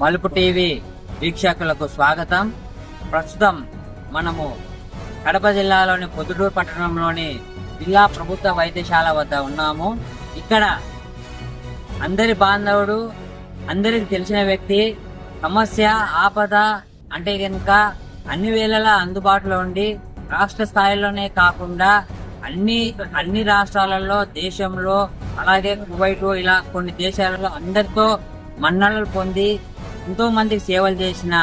మలుపు టీవీ వీక్షకులకు స్వాగతం. ప్రస్తుతం మనము కడప జిల్లాలోని పొద్దుటూరు పట్టణంలోని జిల్లా ప్రభుత్వ వైద్యశాల వద్ద ఉన్నాము. ఇక్కడ అందరి బాంధవుడు అందరికి తెలిసిన వ్యక్తి సమస్య ఆపద అంటే కనుక అన్ని వేళలా అందుబాటులో ఉండి రాష్ట్ర స్థాయిలోనే కాకుండా అన్ని అన్ని రాష్ట్రాలలో దేశంలో అలాగే కువైట్ ఇలా కొన్ని దేశాలలో అందరితో మన్ననలు పొంది ఎంతో మందికి సేవలు చేసిన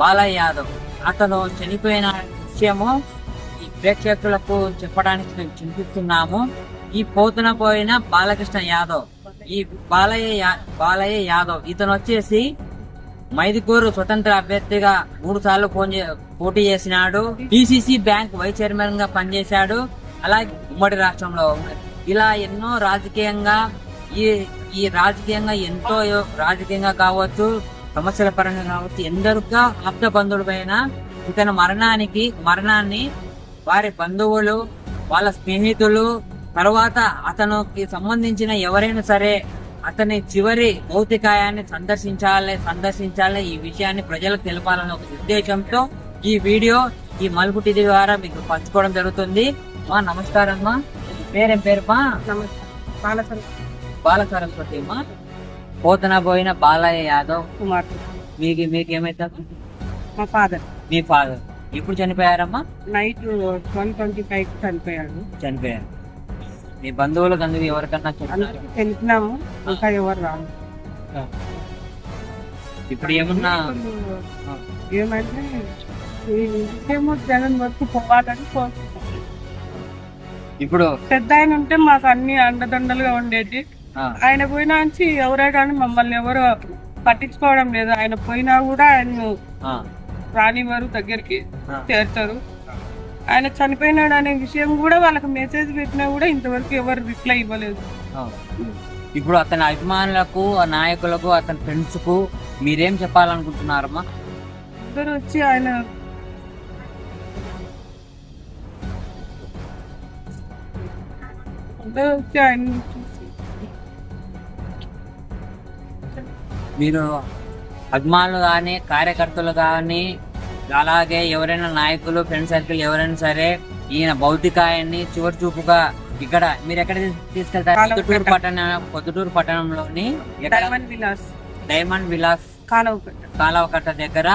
బాలయ్య యాదవ్. అతను చనిపోయిన విషయము ఈ ప్రేక్షకులకు చెప్పడానికి మేము చింతిస్తున్నాము. ఈ పోతున పోయిన బాలకృష్ణ యాదవ్. ఈ బాలయ్య బాలయ్య యాదవ్. ఇతను వచ్చేసి మైదుకూరు స్వతంత్ర అభ్యర్థిగా మూడు సార్లు పోటీ చేసినాడు. పిసిసి బ్యాంక్ వైస్ చైర్మన్గా పనిచేశాడు. అలాగే ఉమ్మడి రాష్ట్రంలో ఇలా ఎన్నో రాజకీయంగా ఈ ఈ రాజకీయంగా ఎంతో రాజకీయంగా కావచ్చు సమస్యల పరంగా కావచ్చు ఎందరుగా ఆప్త బంధువులపైన ఇతని మరణానికి మరణాన్ని వారి బంధువులు వాళ్ళ స్నేహితులు తర్వాత అతనికి సంబంధించిన ఎవరైనా సరే అతని చివరి భౌతికాయాన్ని సందర్శించాలి సందర్శించాలి ఈ విషయాన్ని ప్రజలకు తెలపాలనే ఒక ఉద్దేశంతో ఈ వీడియో ఈ మలుపు టీవీ ద్వారా మీకు పంచుకోవడం జరుగుతుంది. మా నమస్కారం అమ్మా. పేరేం పేరుమా నమస్కారం. బాల సరస్వతి అమ్మా పోతన పోయిన బాలయ్య యాదవ్ కుమార్. మీకు మీకు ఏమైతే? మా ఫాదర్ మీ ఫాదర్ ఎప్పుడు చనిపోయారమ్మా? నైట్ ట్వెల్వ్ ట్వంటీ ఫైవ్ చనిపోయాడు. చనిపోయారు. మీ బంధువులకు అందుకు ఎవరికన్నా తెలిసినాము ఇంకా ఎవరు రాదు ఇప్పుడు ఏమన్నా? ఏమంటే జగన్ వరకు పోవాలని కోరుకుంటున్నాం ఇప్పుడు పెద్ద ఆయన ఉంటే మాకు అన్ని అండదండలుగా ఉండేది. ఆయన పోయినా నుంచి ఎవరే కానీ మమ్మల్ని ఎవరు పట్టించుకోవడం లేదు. ఆయన పోయినా కూడా ఆయన రానివారు దగ్గరికి ఆ. చేర్చారు ఆయన చనిపోయినాడు అనే విషయం కూడా వాళ్ళకి మెసేజ్ పెట్టినా కూడా ఇంతవరకు ఎవరు రిప్లై ఇవ్వలేదు. ఇప్పుడు అతని అభిమానులకు ఆ నాయకులకు అతని ఫ్రెండ్స్కు మీరేం చెప్పాలనుకుంటున్నారమ్మా? అందరూ వచ్చి ఆయన అందరూ వచ్చి ఆయన మీరు అభిమానులు కానీ కార్యకర్తలు కానీ అలాగే ఎవరైనా నాయకులు ఫ్రెండ్ సర్కిల్ ఎవరైనా సరే ఈయన భౌతికాయాన్ని చివరి చూపుగా ఇక్కడ మీరు ఎక్కడ తీస్- తీసుకెళ్తారు పొద్దుటూరు. పట్టణ పొద్దుటూరు పట్టణంలోని? డైమండ్ విలాస్ డైమండ్ విలాస్ కాలవకట్ట కాలవకట్ట దగ్గర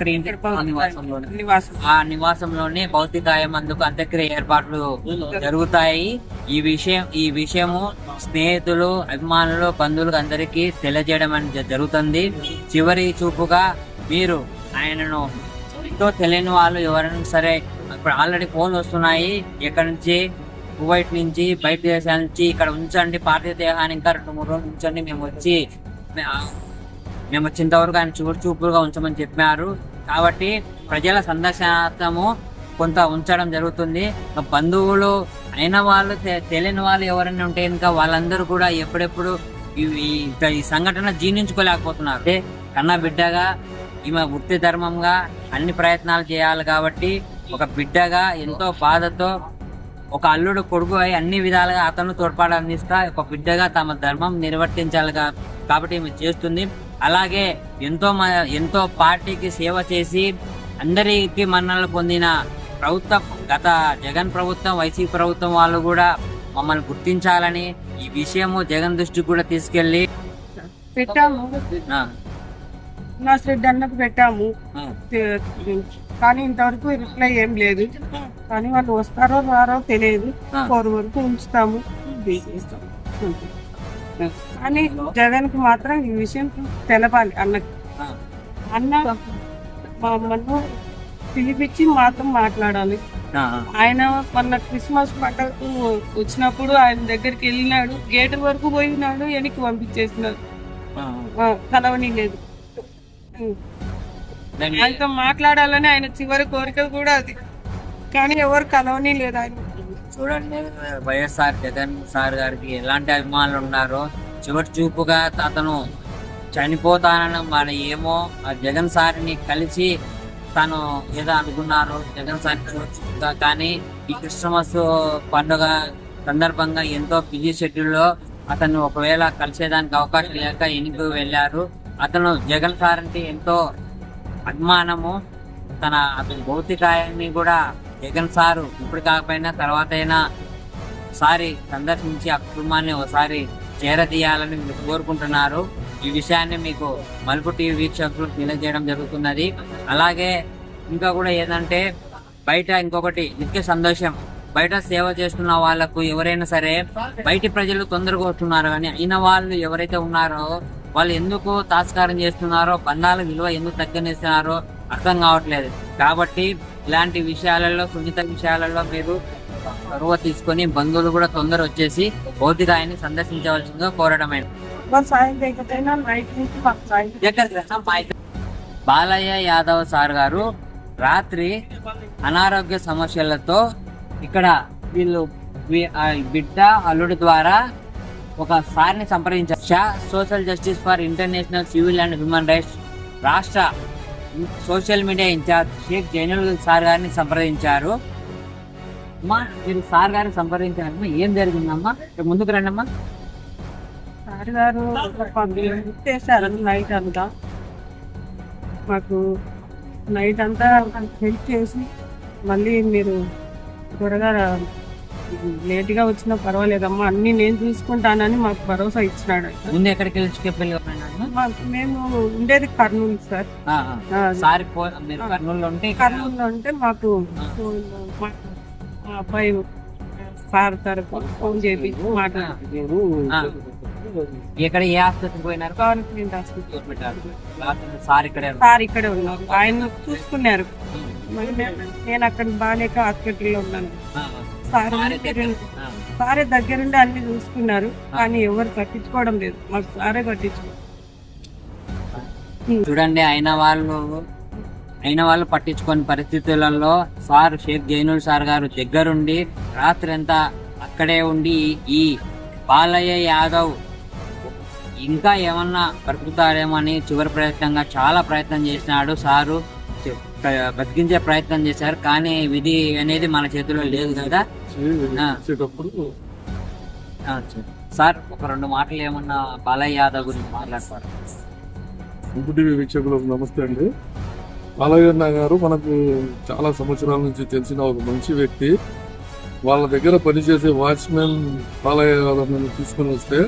ఇక్కడ ఇంటి ఆ నివాసంలోనే భౌతికాయం అందుకు అంత్యక్రియ ఏర్పాట్లు జరుగుతాయి. ఈ విషయం ఈ విషయము స్నేహితులు అభిమానులు బంధువులకు అందరికీ తెలియజేయడం అనేది జరుగుతుంది. చివరి చూపుగా మీరు ఆయనను ఎంతో తెలియని వాళ్ళు ఎవరైనా సరే ఇప్పుడు ఆల్రెడీ ఫోన్లు వస్తున్నాయి. ఇక్కడ నుంచి? కువైట్ నుంచి బయట దేశాల నుంచి ఇక్కడ ఉంచండి. పార్థివ దేహాన్ని ఇంకా రెండు మూడు రోజులు ఉంచండి. మేము వచ్చి మేము వచ్చేంత వరకు ఆయన చూపు చూపులుగా ఉంచమని చెప్పారు. కాబట్టి ప్రజల సందర్శనార్థము కొంత ఉంచడం జరుగుతుంది. బంధువులు అయిన వాళ్ళు తె- తెలియని వాళ్ళు ఎవరైనా ఉంటే ఇంకా వాళ్ళందరూ కూడా ఎప్పుడెప్పుడు ఈ- సంఘటన జీర్ణించుకోలేకపోతున్నారు. అంటే కన్నా బిడ్డగా ఈమె వృత్తి ధర్మంగా అన్ని ప్రయత్నాలు చేయాలి కాబట్టి ఒక బిడ్డగా ఎంతో బాధతో ఒక అల్లుడు కొడుకు అయి అన్ని విధాలుగా అతను తోడ్పాటు అందిస్తా ఒక బిడ్డగా తమ ధర్మం నిర్వర్తించాలి కాబట్టి ఈమె చేస్తుంది. అలాగే ఎంతో ఎంతో పార్టీకి సేవ చేసి అందరికి మన్ననలు పొందిన ప్రభుత్వం గత జగన్ ప్రభుత్వం వైసీపీ ప్రభుత్వం వాళ్ళు కూడా మమ్మల్ని గుర్తించాలని ఈ విషయము జగన్ దృష్టికి కూడా తీసుకెళ్ళి పెట్టాము. నా అన్నకు పెట్టాము. కానీ ఇంతవరకు రిప్లై ఏం లేదు. కానీ వాళ్ళు వస్తారో రారో తెలియదు. ఫోర్ వరకు ఉంచుతాము. తీసేస్తాము. కానీ జగన్కి మాత్రం ఈ విషయం తెలపాలి అన్నకి అన్న మా అమ్మను పిలిపించి మాతో మాట్లాడాలి. ఆయన మొన్న క్రిస్మస్ పండుగకు వచ్చినప్పుడు ఆయన దగ్గరికి వెళ్ళినాడు. గేట్ వరకు పోయినాడు వెనక్కి పంపించేసినాడు. కలవని లేదు ఆయనతో మాట్లాడాలని ఆయన చివరి కోరిక కూడా అది. కానీ ఎవరు కలవని లేదు ఆయన. చూడండి వైఎస్ఆర్ జగన్ సార్ గారికి ఎలాంటి అభిమానులు ఉన్నారో. చివరి చూపుగా అతను చనిపోతానని మరి ఏమో ఆ జగన్ సార్ని కలిసి తను ఏదో అనుకున్నారు జగన్ సార్ చూపుగా కానీ ఈ క్రిస్మస్ పండుగ సందర్భంగా ఎంతో బిజీ షెడ్యూల్లో అతను ఒకవేళ కలిసేదానికి అవకాశం లేక ఎన్నికకు వెళ్ళారు. అతను జగన్ సార్ అంటే ఎంతో అభిమానము తన అతని భౌతికాయాన్ని కూడా జగన్ సారు ఇప్పుడు కాకపోయినా తర్వాత అయినా ఒకసారి సందర్శించి ఆ కుటుంబాన్ని ఒకసారి చేరదీయాలని మీరు కోరుకుంటున్నారు. ఈ విషయాన్ని మీకు మలుపు టీవీ వీక్షకులు తెలియజేయడం జరుగుతున్నది. అలాగే ఇంకా కూడా ఏంటంటే బయట ఇంకొకటి నిత్య సంతోషం. బయట సేవ చేస్తున్న వాళ్ళకు ఎవరైనా సరే బయటి ప్రజలు తొందరగా వస్తున్నారు కానీ అయిన వాళ్ళు ఎవరైతే ఉన్నారో వాళ్ళు ఎందుకు తాస్కారం చేస్తున్నారో బంధాల విలువ ఎందుకు తగ్గనిస్తున్నారో అర్థం కావట్లేదు. కాబట్టి ఇలాంటి విషయాలలో సున్నిత విషయాలలో మీరు చొరవ తీసుకొని బంధువులు కూడా తొందర వచ్చేసి భౌతిక ఆయన్ని సందర్శించవలసిందిగా కోరడమైన బాలయ్య యాదవ్ సార్ గారు రాత్రి అనారోగ్య సమస్యలతో ఇక్కడ వీళ్ళు బిడ్డ అల్లుడి ద్వారా ఒక సార్ని సంప్రదించారు. Shah social justice for international civil and human rights రాష్ట్ర social media incharge Sheikh Zainul sir గారిని సంప్రదించారు. అమ్మా మీరు సార్ గారిని సంప్రదించారమ్మా ఏం జరిగిందమ్మా? ముందుకు రండి అమ్మా సార్ గారు చేశారు నైట్ అంతా మాకు నైట్ అంతా హెల్ప్ చేసి మళ్ళీ మీరు త్వరగా లేట్గా వచ్చినా పర్వాలేదమ్మా. అన్ని నేను చూసుకుంటానని మాకు భరోసా ఇచ్చినాడు. ముందు ఎక్కడికి వెళ్ళి మేము ఉండేది కర్నూలు సార్. కర్నూలులో ఉంటే కర్నూలులో ఉంటే మాకు మా అబ్బాయి సార్ తరపు ఫోన్ చేసి మాట్లాడారు ఆ. ఎక్కడ ఏ ఆసుపత్రికి పోయినారు? Government hospital. సార్ ఇక్కడే ఉన్నారు. సార్ ఇక్కడే ఉన్నారు. ఆయన చూసుకున్నారు. నేను- అక్కడ బాగాలేక హాస్పిటల్లో ఉన్నాను. సార్ సారే దగ్గరుండి- ఆ. సారే దగ్గరుండి అన్ని చూసుకున్నారు. కానీ ఎవరు పట్టించుకోవడం లేదు. మాకు సారే పట్టించుకో చూడండి అయిన వాళ్ళు అయిన వాళ్ళు పట్టించుకోని పరిస్థితులలో సార్ షేక్ జైనుల్ సార్ గారు దగ్గరుండి రాత్రి అంతా అక్కడే ఉండి ఈ బాలయ్య యాదవ్ ఇంకా ఏమన్నా బ్రతుకుతారేమో అని చివరి ప్రయత్నంగా చాలా ప్రయత్నం చేసినాడు సారు. బతికించే ప్రయత్నం చేశారు. కానీ విధి అనేది మన చేతిలో లేదు కదా. సరే. ఒక రెండు మాటలు ఏమన్నా బాలయ్య యాదవ్ గురించి మాట్లాడతారు వీక్షకులకు నమస్తే అండి. బాలయ్యన్న గారు మనకు చాలా సంవత్సరాల నుంచి తెలిసిన ఒక మంచి వ్యక్తి. వాళ్ళ దగ్గర పనిచేసే వాచ్మెన్ బాలయ్య గారు తీసుకుని వస్తే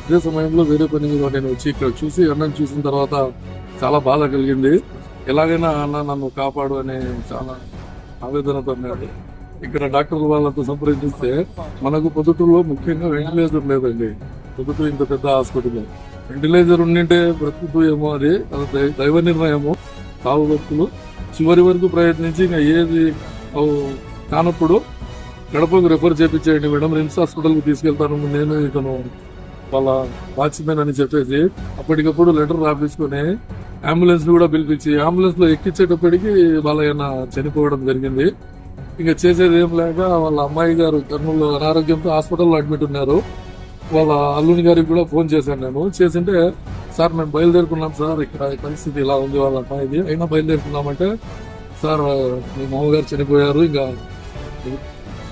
ఇదే సమయంలో వేరే పని మీద నేను వచ్చి ఇక్కడ చూసి అన్నం చూసిన తర్వాత చాలా బాధ కలిగింది. ఎలాగైనా అన్న నన్ను కాపాడు అనే చాలా ఆవేదనతో ఉన్నాడు. ఇక్కడ డాక్టర్ వాళ్ళతో సంప్రదిస్తే మనకు పొద్దుటూరులో ముఖ్యంగా వెంటిలేటర్ లేదండి. పొద్దుటూరు ఇంత పెద్ద హాస్పిటల్. వెంటిలేటర్ ఉండింటే బ్రతుకుతూ ఏమో అది. దైవ నిర్ణయము. సాగు భక్తులు చివరి వరకు ప్రయత్నించి ఇంకా ఏది కానప్పుడు గడపకు రెఫర్ చేపించేయండి మేడం. రిమ్స్ హాస్పిటల్కి తీసుకెళ్తాను. నేను ఇతను వాళ్ళ వాచ్మెన్ అని చెప్పేసి అప్పటికప్పుడు లెటర్ రాపించుకొని అంబులెన్స్ కూడా పిలిపించి అంబులెన్స్లో ఎక్కించేటప్పటికి వాళ్ళ చనిపోవడం జరిగింది. ఇంకా చేసేది ఏం లేక వాళ్ళ అమ్మాయి గారు కర్నూలు అనారోగ్యంతో హాస్పిటల్లో అడ్మిట్ ఉన్నారు. వాళ్ళ అల్లుని గారికి కూడా ఫోన్ చేశాను నేను. చేసింటే సార్ మేము బయలుదేరుకున్నాం సార్. ఇక్కడ పరిస్థితి ఇలా ఉంది వాళ్ళ అమ్మాయిది అయినా బయలుదేరుకున్నామంటే సార్ మీ మామగారు చనిపోయారు. ఇంకా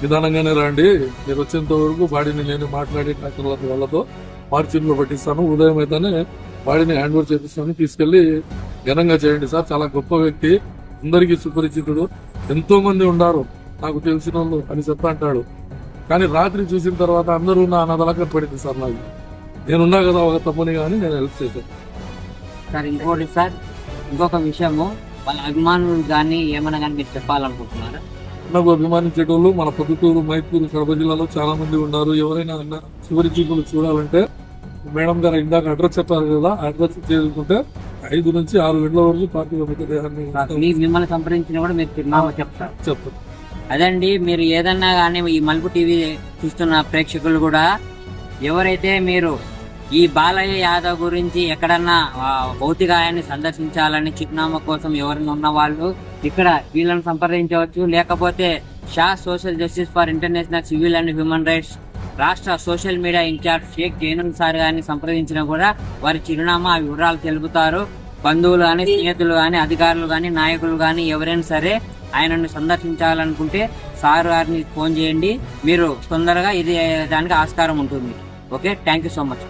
నిదానంగానే రండి. మీరు వచ్చేంత వరకు బాడీని నేను మాట్లాడి డాక్టర్ల వాళ్ళతో మార్చిలో పట్టిస్తాను. ఉదయం అయితేనే బాడీని హ్యాండ్ ఓవర్ చేపిస్తాను. తీసుకెళ్ళి ఘనంగా చేయండి సార్. చాలా గొప్ప వ్యక్తి. అందరికీ సుపరిచితుడు. ఎంతో మంది ఉన్నారు. నాకు తెలిసిన వాళ్ళు అని చెప్తా అంటాడు. కానీ రాత్రి చూసిన తర్వాత అందరూ నా అన్నదలక పడింది సార్ నాకు నేనున్నా కదా ఒక తప్పుని కానీ నేను హెల్ప్ చేశాను. సార్ ఇంకోటి సార్ ఇంకొక విషయము వాళ్ళ అభిమానులు కానీ ఏమైనా కానీ మీరు చెప్పాలనుకుంటున్నారా? నాకు అభిమానించేటోళ్ళు మన పొద్దుటూరు మైపూరు కడప జిల్లాలో చాలా మంది ఉన్నారు. ఎవరైనా అన్న చివరి చూపులు చూడాలంటే మేడం గారు ఇందాక అడ్రస్ చెప్పారు కదా అడ్రస్ చేసుకుంటే ఐదు నుంచి ఆరు గంటల వరకు పార్టీ మీ- మిమ్మల్ని సంప్రదించిన కూడా మీరు చెప్తారు. చెప్తారు అదండి మీరు ఏదన్నా కానీ ఈ మలుపు టీవీ చూస్తున్న ప్రేక్షకులు కూడా ఎవరైతే మీరు ఈ బాలయ్య యాదవ్ గురించి ఎక్కడన్నా భౌతికాయాన్ని సందర్శించాలని చిరునామా కోసం ఎవరైనా ఉన్న వాళ్ళు ఇక్కడ వీళ్ళని సంప్రదించవచ్చు. లేకపోతే Shah social justice for international civil and human rights రాష్ట్ర social media incharge Sheikh Zainul sir గారిని సంప్రదించినా కూడా వారి చిరునామా ఆ వివరాలు తెలుపుతారు. బంధువులు కానీ స్నేహితులు కానీ అధికారులు కానీ నాయకులు కానీ ఎవరైనా సరే ఆయనను సందర్శించాలనుకుంటే సార్ గారిని ఫోన్ చేయండి. మీరు తొందరగా ఇది దానికి ఆస్కారం ఉంటుంది. Okay? Thank you so much.